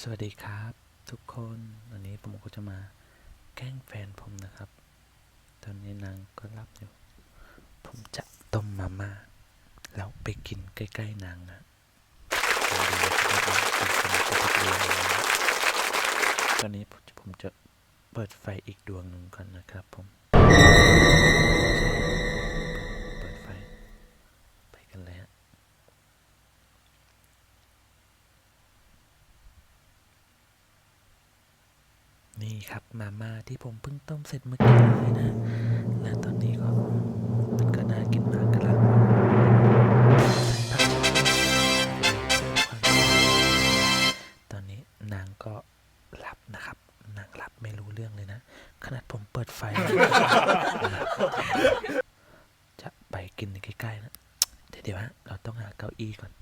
สวัสดีครับทุกคนวันนี้ผมก็จะมาแกล้งแฟนผมนะครับ ตอนนี้นางก็รับอยู่ ผมจะต้มมาม่าแล้วไปกินใกล้ ๆนางนะตอนนี้ผมจะเปิดไฟอีกดวงหนึ่งก่อนนะครับผม นี่ครับมาม่าที่ผมเพิ่งต้มเสร็จเมื่อกี้เลยนะ และตอนนี้ก็มันก็น่ากินมากกำลังตอนนี้นางก็หลับนะครับ นางหลับไม่รู้เรื่องเลยนะ ขนาดผมเปิดไฟ จะไปกินใกล้ๆนะเดี๋ยวเดี๋ยวฮะ เราต้องหาเก้าอี้ก่อน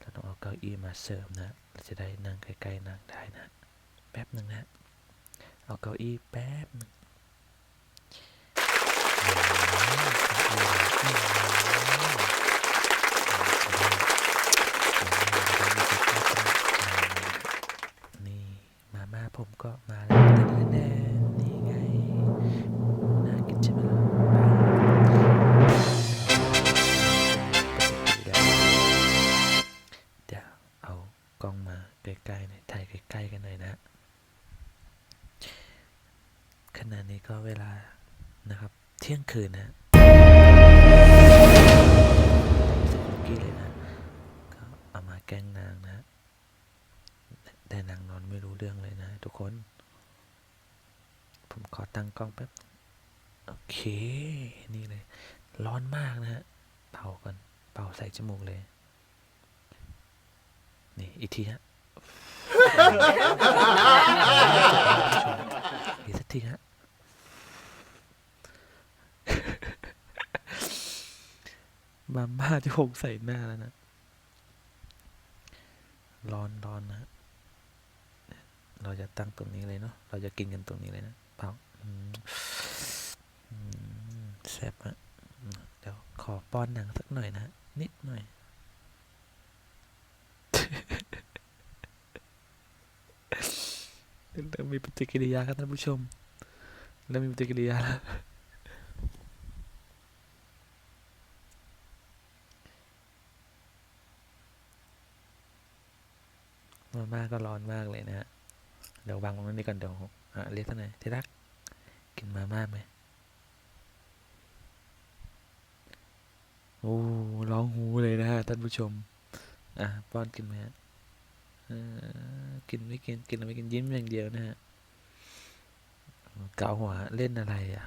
เราต้องเอาเก้าอี้มาเสริมนะ เราจะได้นั่งใกล้ๆนางได้นะ แป๊บหนึ่งนะ เอาเก้าอี้แป๊บหนึ่งนี่มาม่าผมก็มาแล้วแน่ๆนี่ไง น่ากินใช่ไหมล่ะเดี๋ยวเอากล้องมาใกล้ๆหน่อยถ่ายใกล้ๆกันหน่อยนะ ณะนี้ก็เวลานะครับ เที่ยงคืนนะสร็จเมื่อกี้เลยนะ ก็เอามาแกล้งนางนะ แต่นางนอนไม่รู้เรื่องเลยนะ ทุกคน ผมขอตั้งกล้องแป๊บ โอเค นี่เลย ร้อนมากนะฮะ เป่าก่อน เป่าใส่จมูกเลย นี่ อีกทีฮะ อีกสักทีฮะ มาม่าที่ผมใส่หน้าแล้วนะ ร้อนร้อนนะ เราจะตั้งตรงนี้เลยเนาะ เราจะกินกันตรงนี้เลยนะเปล่าแซ่บฮะเดี๋ยวขอป้อนหนังสักหน่อยนะ นิดหน่อยเริ่มมีปฏิกิริยาครับท่านผู้ชมเริ่มมีปฏิกิริยาแล้ว มาม่าก็ร้อนมากเลยนะฮะ เดี๋ยววางตรงนี้ก่อนเดี๋ยวอะเรียกท่านไหนที่รัก กินมาม่าไหมโอ้ร้องหูเลยนะฮะท่านผู้ชม อะป้อนกินไหมฮะกินไม่กินกินไม่กินยิ้มอย่างเดียวนะฮะเกาหัวเล่นอะไรอะ